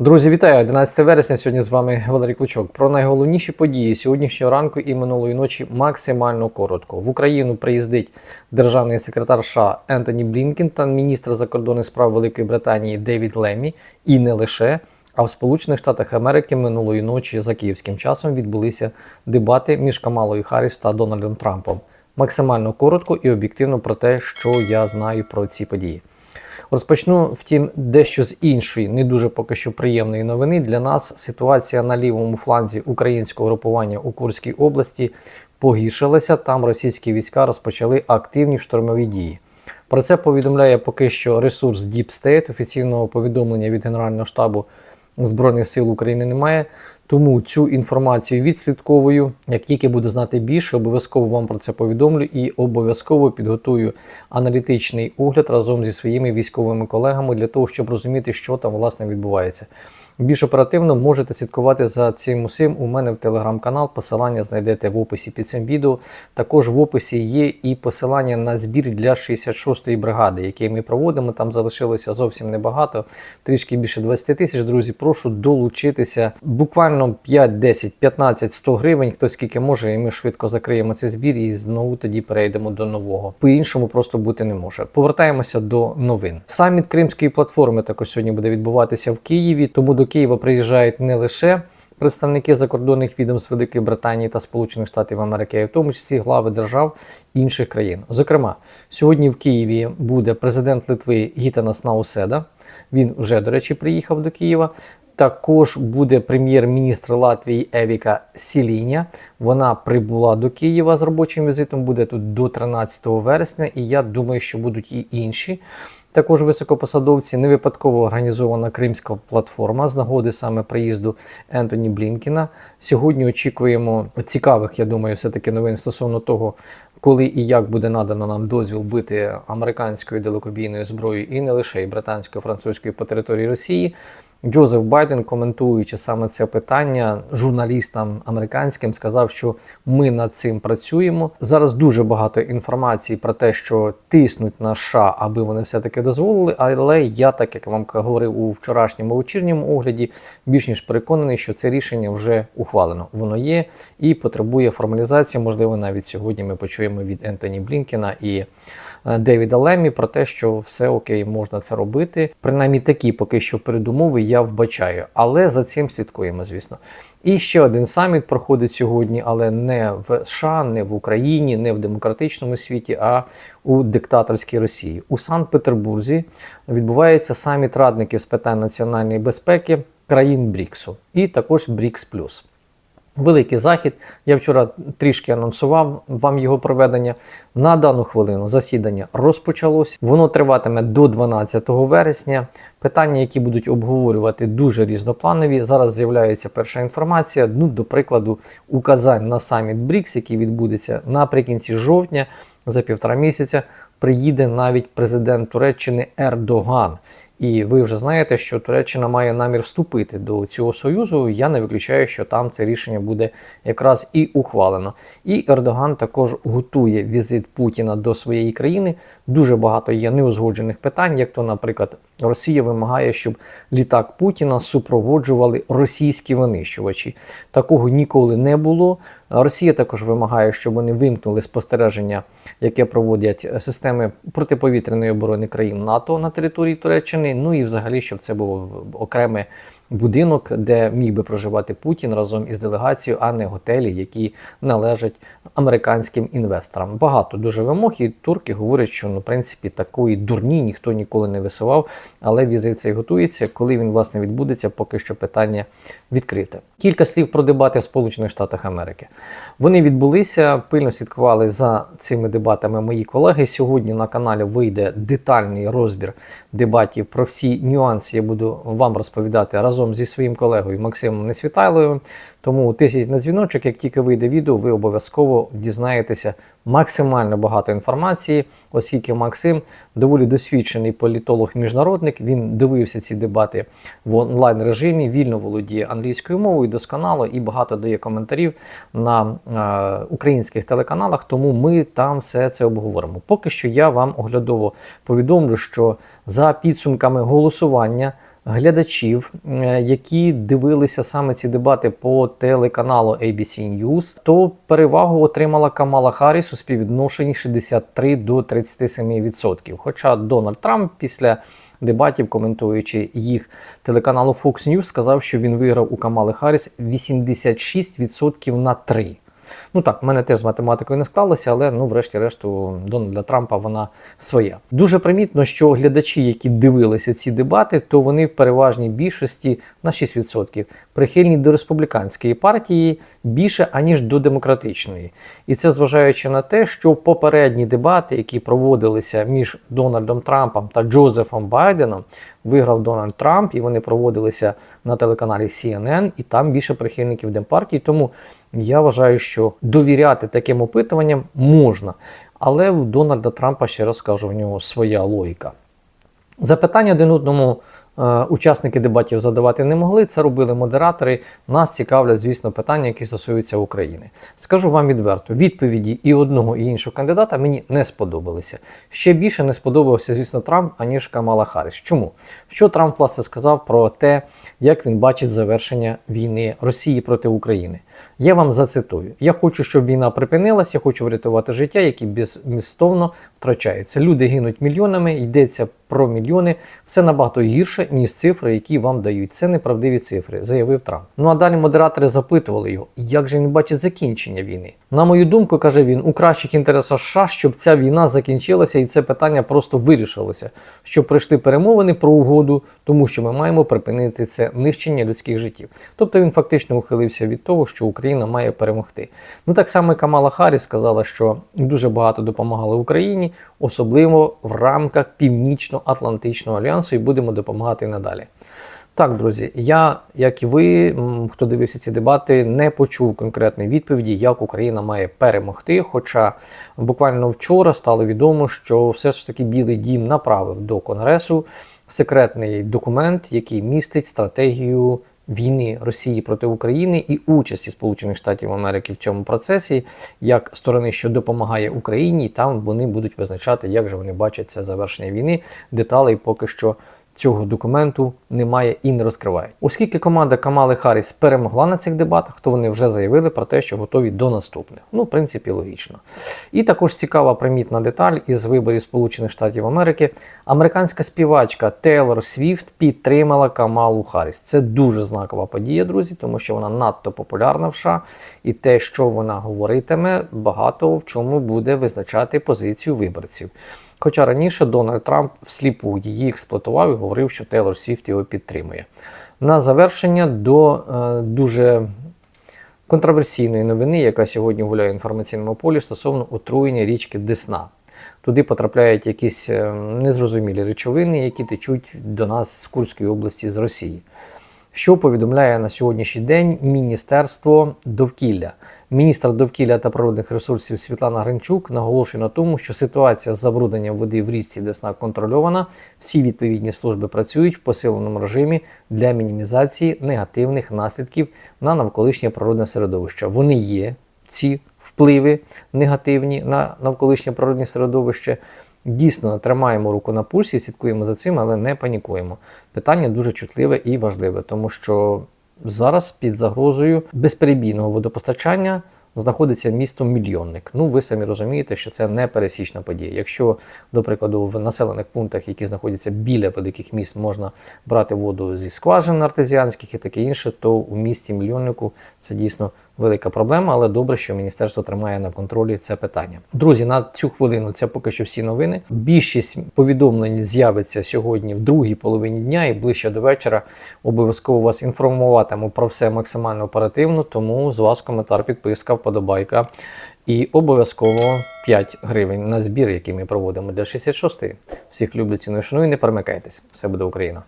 Друзі, вітаю! 11 вересня. Сьогодні з вами Валерій Клочок. Про найголовніші події сьогоднішнього ранку і минулої ночі максимально коротко. В Україну приїздить державний секретар США Ентоні Блінкен та міністр закордонних справ Великої Британії Девід Лемі. І не лише. А в Сполучених Штатах Америки минулої ночі за київським часом відбулися дебати між Камалою Харріс та Дональдом Трампом. Максимально коротко і об'єктивно про те, що я знаю про ці події. Розпочну, втім, дещо з іншої, не дуже поки що приємної новини. Для нас ситуація на лівому фланзі українського групування у Курській області погіршилася. Там російські війська розпочали активні штурмові дії. Про це повідомляє поки що ресурс Deep State. Офіційного повідомлення від Генерального штабу Збройних сил України немає. Тому цю інформацію відслідковую. Як тільки буду знати більше, обов'язково вам про це повідомлю і обов'язково підготую аналітичний огляд разом зі своїми військовими колегами для того, щоб розуміти, що там власне відбувається. Більш оперативно можете слідкувати за цим усім у мене в телеграм-канал. Посилання знайдете в описі під цим відео. Також в описі є і посилання на збір для 66-ї бригади, який ми проводимо. Там залишилося зовсім небагато, трішки більше 20 тисяч. Друзі, прошу долучитися. Буквально 5, 10, 15, 100 гривень, хто скільки може, і ми швидко закриємо цей збір і знову тоді перейдемо до нового. По-іншому просто бути не може. Повертаємося до новин. Саміт Кримської платформи також сьогодні буде відбуватися в Києві, тому до Києва приїжджають не лише представники закордонних відомств Великої Британії та Сполучених Штатів Америки, а в тому числі глави держав інших країн. Зокрема, сьогодні в Києві буде президент Литви Гітанас Науседа. Він вже, до речі, приїхав до Києва. Також буде прем'єр-міністр Латвії Евіка Сіліня. Вона прибула до Києва з робочим візитом, буде тут до 13 вересня, і я думаю, що будуть і інші. Також високопосадовці не випадково організована кримська платформа з нагоди саме приїзду Ентоні Блінкіна. Сьогодні очікуємо цікавих, я думаю, все-таки новин стосовно того, коли і як буде надано нам дозвіл бити американською далекобійною зброєю і не лише і британською, французькою по території Росії. Джозеф Байден, коментуючи саме це питання журналістам американським, сказав, що ми над цим працюємо. Зараз дуже багато інформації про те, що тиснуть на США, аби вони все таки дозволили. Але я, так як вам говорив у вчорашньому вечірньому огляді, більш ніж переконаний, що це рішення вже ухвалено. Воно є і потребує формалізації. Можливо, навіть сьогодні ми почуємо від Ентоні Блінкена і Девіда Лемі про те, що все окей, можна це робити. Принаймні такі поки що передумови я вбачаю, але за цим слідкуємо, звісно. І ще один саміт проходить сьогодні, але не в США, не в Україні, не в демократичному світі, а у диктаторській Росії. У Санкт-Петербурзі відбувається саміт радників з питань національної безпеки країн Бріксу і також Брікс Плюс. Великий захід. Я вчора трішки анонсував вам його проведення. На дану хвилину засідання розпочалось. Воно триватиме до 12 вересня. Питання, які будуть обговорювати, дуже різнопланові. Зараз з'являється перша інформація. Ну, до прикладу, указань на саміт БРІКС, який відбудеться наприкінці жовтня за півтора місяця. Приїде навіть президент Туреччини Ердоган. І ви вже знаєте, що Туреччина має намір вступити до цього союзу. Я не виключаю, що там це рішення буде якраз і ухвалено. І Ердоган також готує візит Путіна до своєї країни. Дуже багато є неузгоджених питань, як то, наприклад, Росія вимагає, щоб літак Путіна супроводжували російські винищувачі. Такого ніколи не було. Росія також вимагає, щоб вони вимкнули спостереження, яке проводять системи протиповітряної оборони країн НАТО на території Туреччини. Ну і взагалі, щоб це був окремий будинок, де міг би проживати Путін разом із делегацією, а не готелі, які належать американським інвесторам. Багато дуже вимог, і турки говорять, що ну, в принципі такої дурні ніхто ніколи не висував, але візит цей готується. Коли він власне відбудеться, поки що питання відкрите. Кілька слів про дебати в Сполучених Штатах Америки. Вони відбулися, пильно слідкували за цими дебатами мої колеги. Сьогодні на каналі вийде детальний розбір дебатів про всі нюанси. Я буду вам розповідати разом зі своїм колегою Максимом Несвітайловим. Тому тисніть на дзвіночок, як тільки вийде відео, ви обов'язково дізнаєтеся максимально багато інформації, оскільки Максим доволі досвідчений політолог-міжнародник. Він дивився ці дебати в онлайн режимі, вільно володіє англійською мовою досконало і багато дає коментарів на е, українських телеканалах. Тому ми там все це обговоримо. Поки що я вам оглядово повідомлю, що за підсумками голосування глядачів, е, які дивилися саме ці дебати по телеканалу ABC News, то перевагу отримала Камала Харріс у співвідношенні 63 до 37%. Хоча Дональд Трамп після дебатів, коментуючи їх телеканалу Fox News, сказав, що він виграв у Камали Харріс 86% на 3. Ну так, в мене теж з математикою не склалося, але ну, врешті-решту, Дональда Трампа вона своя. Дуже примітно, що глядачі, які дивилися ці дебати, то вони в переважній більшості на 6% прихильні до республіканської партії більше аніж до демократичної. І це зважаючи на те, що попередні дебати, які проводилися між Дональдом Трампом та Джозефом Байденом, виграв Дональд Трамп, і вони проводилися на телеканалі CNN, і там більше прихильників Демпартії. Тому я вважаю, що довіряти таким опитуванням можна. Але в Дональда Трампа, ще раз кажу, в нього своя логіка. Запитання один одному учасники дебатів задавати не могли. Це робили модератори. Нас цікавлять, звісно, питання, які стосуються України. Скажу вам відверто: відповіді і одного, і іншого кандидата мені не сподобалися. Ще більше не сподобався, звісно, Трамп, аніж Камала Харріс. Чому? Що Трамп власне сказав про те, як він бачить завершення війни Росії проти України? Я вам зацитую: я хочу, щоб війна припинилась, я хочу врятувати життя, які безмістовно втрачаються. Люди гинуть мільйонами, йдеться про мільйони. Все набагато гірше, ніж цифри, які вам дають. Це неправдиві цифри, заявив Трамп. Ну а далі модератори запитували його, як же він бачить закінчення війни. На мою думку, каже він, у кращих інтересах США, щоб ця війна закінчилася і це питання просто вирішилося, щоб прийшли перемовини про угоду, тому що ми маємо припинити це нищення людських життів. Тобто він фактично ухилився від того, що Україна має перемогти. Ну так само і Камала Харріс сказала, що дуже багато допомагали Україні, особливо в рамках Північно-Атлантичного альянсу, і будемо допомагати надалі. Так, друзі, я, як і ви, хто дивився ці дебати, не почув конкретної відповіді, як Україна має перемогти. Хоча буквально вчора стало відомо, що все ж таки Білий Дім направив до Конгресу секретний документ, який містить стратегію війни Росії проти України і участі Сполучених Штатів Америки в цьому процесі, як сторони, що допомагає Україні, і там вони будуть визначати, як же вони бачать це завершення війни. Деталей поки що цього документу немає і не розкривають. Оскільки команда Камали Харріс перемогла на цих дебатах, то вони вже заявили про те, що готові до наступних. Ну, в принципі, логічно. І також цікава примітна деталь із виборів Сполучених Штатів Америки. Американська співачка Тейлор Свіфт підтримала Камалу Харріс. Це дуже знакова подія, друзі, тому що вона надто популярна в США, і те, що вона говоритиме, багато в чому буде визначати позицію виборців. Хоча раніше Дональд Трамп всліпу її експлуатував і говорив, що Тейлор Свіфт його підтримує. На завершення до е, дуже контроверсійної новини, яка сьогодні гуляє в інформаційному полі стосовно отруєння річки Десна. Туди потрапляють якісь е, незрозумілі речовини, які течуть до нас з Курської області з Росії. Що повідомляє на сьогоднішній день Міністерство довкілля? Міністр довкілля та природних ресурсів Світлана Гринчук наголошує на тому, що ситуація з забрудненням води в річці Десна контрольована. Всі відповідні служби працюють в посиленому режимі для мінімізації негативних наслідків на навколишнє природне середовище. Вони є, ці впливи негативні на навколишнє природне середовище. Дійсно, тримаємо руку на пульсі, слідкуємо за цим, але не панікуємо. Питання дуже чутливе і важливе, тому що зараз під загрозою безперебійного водопостачання знаходиться місто Мільйонник. Ну, ви самі розумієте, що це не пересічна подія. Якщо, до прикладу, в населених пунктах, які знаходяться біля великих міст, можна брати воду зі скважин артезіанських і таке інше, то у місті Мільйоннику це дійсно велика проблема, але добре, що міністерство тримає на контролі це питання. Друзі, на цю хвилину це поки що всі новини. Більшість повідомлень з'явиться сьогодні в другій половині дня і ближче до вечора. Обов'язково вас інформуватиму про все максимально оперативно. Тому з вас коментар, підписка, вподобайка. І обов'язково 5 гривень на збір, який ми проводимо для 66-ї. Всіх люблю ціную шаную, не перемикайтесь. Все буде Україна.